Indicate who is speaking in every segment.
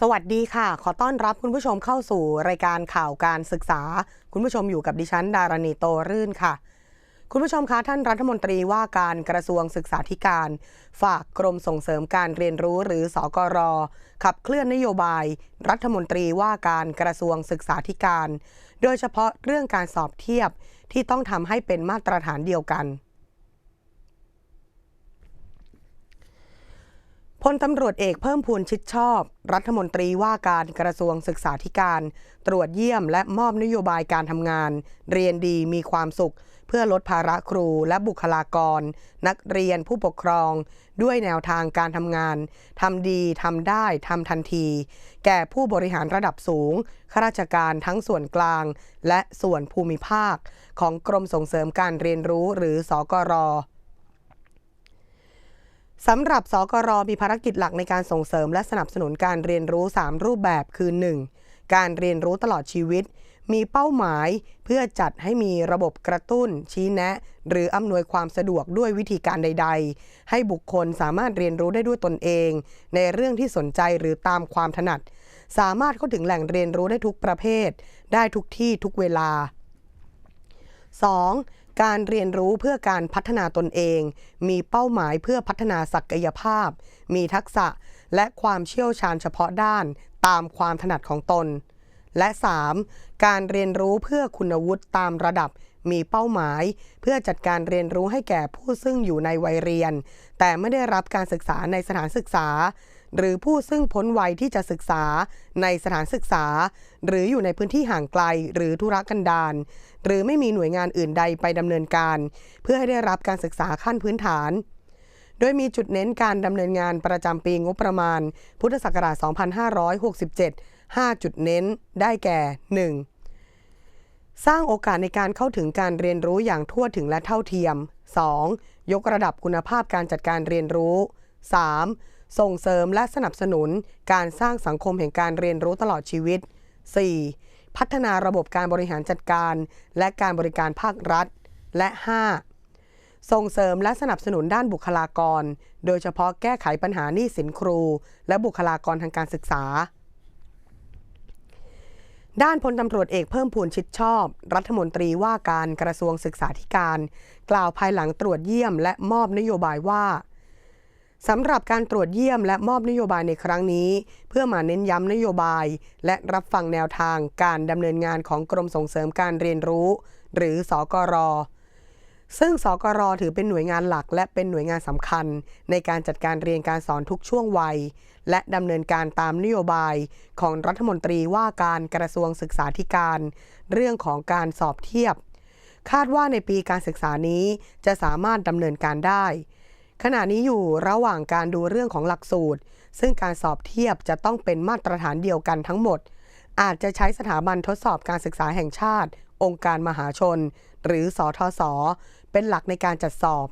Speaker 1: สวัสดีค่ะ ขอต้อนรับคุณผู้ชมเข้าสู่รายการข่าวการศึกษา คุณผู้ชมอยู่กับดิฉันดารณีโตรื่นค่ะ คุณผู้ชมคะท่านรัฐมนตรีว่าการกระทรวงศึกษาธิการ ฝากกรมส่งเสริมการเรียนรู้หรือสกร ขับเคลื่อนนโยบาย รัฐมนตรีว่าการกระทรวงศึกษาธิการ โดยเฉพาะเรื่องการสอบเทียบที่ต้องทำให้เป็นมาตรฐานเดียวกัน พลตำรวจเอกเพิ่มพูนชิดชอบ รัฐมนตรีว่าการกระทรวงศึกษาธิการ ตรวจเยี่ยมและมอบนโยบายการทำงาน เรียนดีมีความสุข เพื่อลดภาระครูและบุคลากร นักเรียนผู้ปกครอง ด้วยแนวทางการทำงานทำดีทำได้ทำทันที แก่ผู้บริหารระดับสูงข้าราชการทั้งส่วนกลาง และส่วนภูมิภาค ของกรมส่งเสริมการเรียนรู้หรือสกร สำหรับสกรมีภารกิจหลักในการส่งเสริมและสนับสนุนการเรียนรู้ 3 รูปแบบคือ 1. การเรียนรู้ตลอดชีวิต มีเป้าหมายเพื่อจัดให้มีระบบกระตุ้น ชี้แนะ หรืออำนวยความสะดวกด้วยวิธีการใด ๆ ให้บุคคลสามารถเรียนรู้ได้ด้วยตนเอง ในเรื่องที่สนใจหรือตามความถนัด สามารถเข้าถึงแหล่งเรียนรู้ได้ทุกประเภท ได้ทุกที่ทุกเวลา 2. การเรียนรู้เพื่อการพัฒนาตนเอง มีเป้าหมายเพื่อพัฒนาศักยภาพ มีทักษะและความเชี่ยวชาญเฉพาะด้านตามความถนัดของตน และ 3. การเรียนรู้เพื่อคุณวุฒิตามระดับ มีเป้าหมาย เพื่อจัดการเรียนรู้ให้แก่ผู้ซึ่งอยู่ในวัยเรียน แต่ไม่ได้รับการศึกษาในสถานศึกษา หรือผู้ซึ่งพ้นวัยที่จะศึกษาในสถานศึกษา หรืออยู่ในพื้นที่ห่างไกลหรือธุรกันดารหรือไม่มีหน่วยงานอื่นใดไปดำเนินการ เพื่อให้ได้รับการศึกษาขั้นพื้นฐาน โดยมีจุดเน้นการดำเนินงานประจำปีงบประมาณ พุทธศักราช 2567 5 จุดเน้น ได้แก่ 1. สร้างโอกาสในการเข้าถึงการเรียนรู้อย่างทั่วถึงและเท่าเทียม 2. ยกระดับคุณภาพการจัดการเรียนรู้ 3. ส่งเสริมและสนับสนุนการสร้างสังคมแห่งการเรียนรู้ตลอดชีวิต 4. พัฒนาระบบการบริหารจัดการ และการบริการภาครัฐ และ 5. ส่งเสริมและสนับสนุนด้านบุคลากร โดยเฉพาะแก้ไขปัญหาหนี้สินครู และบุคลากรทางการศึกษา ด้านพลตำรวจเอกเพิ่มพูนชิดชอบ รัฐมนตรีว่าการกระทรวงศึกษาธิการ กล่าวภายหลังตรวจเยี่ยมและมอบนโยบายว่า สำหรับการตรวจเยี่ยมและมอบนโยบายในครั้งนี้ เพื่อมาเน้นย้ำนโยบาย และรับฟังแนวทางการดำเนินงานของกรมส่งเสริมการเรียนรู้ หรือสกรซึ่งสกรถือเป็นหน่วยงานหลัก และเป็นหน่วยงานสำคัญ ในการจัดการเรียนการสอนทุกช่วงวัย และดำเนินการตามนโยบายของรัฐมนตรีว่าการกระทรวงศึกษาธิการ เรื่องของการสอบเทียบ คาดว่าในปีการศึกษานี้จะสามารถดำเนินการได้ ขณะนี้อยู่ระหว่างการดูเรื่องของหลักสูตร ซึ่งการสอบเทียบจะต้องเป็นมาตรฐานเดียวกันทั้งหมด อาจจะใช้สถาบันทดสอบการศึกษาแห่งชาติ องค์การมหาชน หรือสอทศเป็นหลักในการจัดสอบ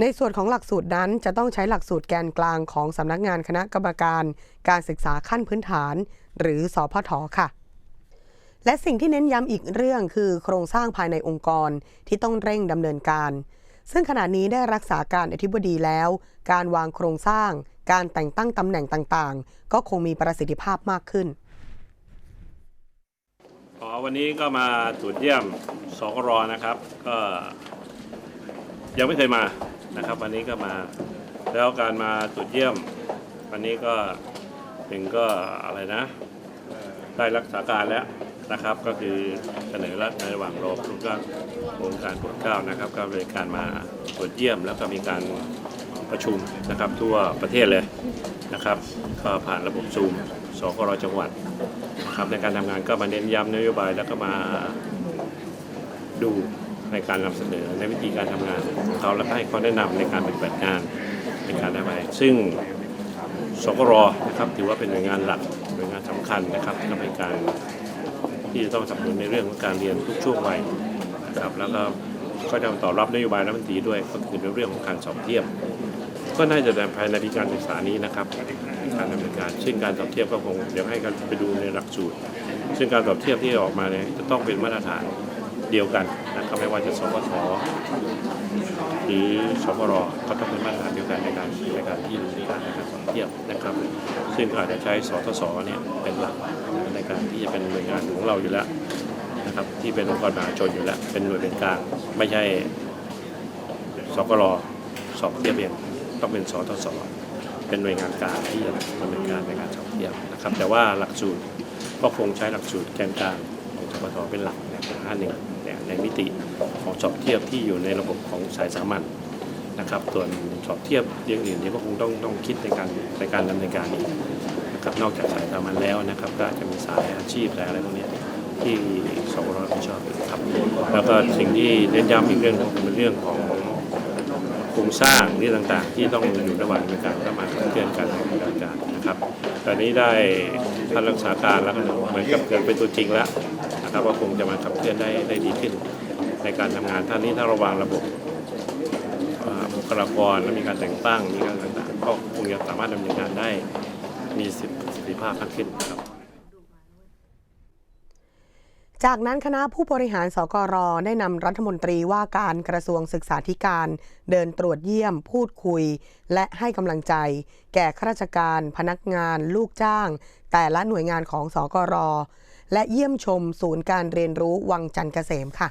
Speaker 1: ในส่วนของหลักสูตรนั้นจะต้องใช้หลักสูตรแกนกลางของสำนักงานคณะกรรมการ การศึกษาขั้นพื้นฐาน หรือสอพทค่ะและสิ่งที่เน้นย้ำอีกเรื่องคือโครงสร้างภายในองค์กรที่ต้องเร่งดำเนินการ ซึ่งขณะนี้ได้รักษาการอธิบดีแล้ว การวางโครงสร้าง การแต่งตั้งตำแหน่งต่างๆ ก็คงมีประสิทธิภาพมากขึ้น
Speaker 2: อ๋อวันนี้ก็มาตรวจเยี่ยมสกรนะครับ ก็ยังไม่เคยมานะครับ วันนี้ก็มาแล้วการมาตรวจเยี่ยม วันนี้ก็เป็นก็อะไรนะ ได้รักษาการแล้ว นะครับ ก็คือเสนอแล้วในระหว่างรอโครงการโครงการปรดเกล้านะครับก็เลยการมาตรวจเยี่ยมแล้วก็มีการประชุมนะครับทั่วประเทศเลยนะครับก็ผ่านระบบซูมสกรจังหวัดนะครับในการทำงานก็มาเน้นย้ำนโยบายแล้วก็มาดูในการนำเสนอในวิธีการทำงานของเขาแล้วก็ให้ข้อแนะนำในการปฏิบัติงานในการทำงานซึ่งสกรนะครับถือว่าเป็นหน่วยงานหลักหน่วยงานสำคัญนะครับทำให้การ ที่จะต้องสนับสนุนในเรื่องของการเรียนทุกช่วงวัยนะครับแล้วก็ก็จะตอบรับนโยบายรัฐมนตรีด้วยก็คือในเรื่องของการสอบเทียบ ก็น่าจะในภายในปีการศึกษานี้นะครับการดำเนินการซึ่งการสอบเทียบก็คงเดี๋ยวให้กันไปดูในหลักสูตร ซึ่งการสอบเทียบที่ออกมาเนี่ยจะต้องเป็นมาตรฐานเดียวกันนะครับไม่ว่าจะสวทหรือสกรก็ต้องเป็นมาตรฐานเดียวกันในการในการที่ดูในการในการสอบเทียบนะครับ ซึ่งอาจจะใช้สทศเนี่ยเป็นหลัก ในการที่จะเป็นหน่วยงานของเราอยู่แล้วนะครับ ที่เป็นองค์กรมหาชนอยู่แล้ว เป็นหน่วยเป็นกลาง ไม่ใช่สกรสอบเทียบเองต้องเป็นสทศเป็นหน่วยงานกลางที่จะดำเนินการในการสอบเทียบนะครับ แต่ว่าหลักสูตรก็คงใช้หลักสูตรแกนกลางของสปทเป็นหลักในห้าหนึ่งในมิติของสอบเทียบที่อยู่ในระบบของสายสามัญนะครับส่วนสอบเทียบเรื่องอื่นเนี่ยก็คงต้องต้องคิดในการในการดำเนินการอีก นะครับนอกจากสายสามัญแล้วนะครับก็อาจจะมีสายอาชีพสายอะไรพวกนี้ที่สวรรับผิดชอบอีกครับแล้วก็สิ่งที่เน้นย้ำอีกเรื่องหนึงเป็นเรื่องของโครงสร้างนี่ต่างๆ ที่ต้องอยู่ระหว่างดำเนินการและมาขับเคลื่อนการดำเนินการนะครับตอนนี้ได้ท่านรักษาการแล้วก็เหมือนกับเกิดเป็นตัวจริงแล้วนะครับว่าคงจะมาขับเคลื่อนได้ได้ดีขึ้น ในการทำงานท่านนี้ถ้าระวางระบบบุคลากรและมีการแต่งตั้งมีการต่างๆก็คงจะสามารถดำเนินงานได้ มีสิทธิภาพมากขึ้นครับ
Speaker 1: จากนั้นคณะผู้บริหารสกรได้นำรัฐมนตรีว่าการกระทรวงศึกษาธิการ เดินตรวจเยี่ยม พูดคุย และให้กำลังใจ แก่ข้าราชการ พนักงาน ลูกจ้าง แต่ละหน่วยงานของสกรและเยี่ยมชมศูนย์การเรียนรู้วังจันทร์เกษมค่ะ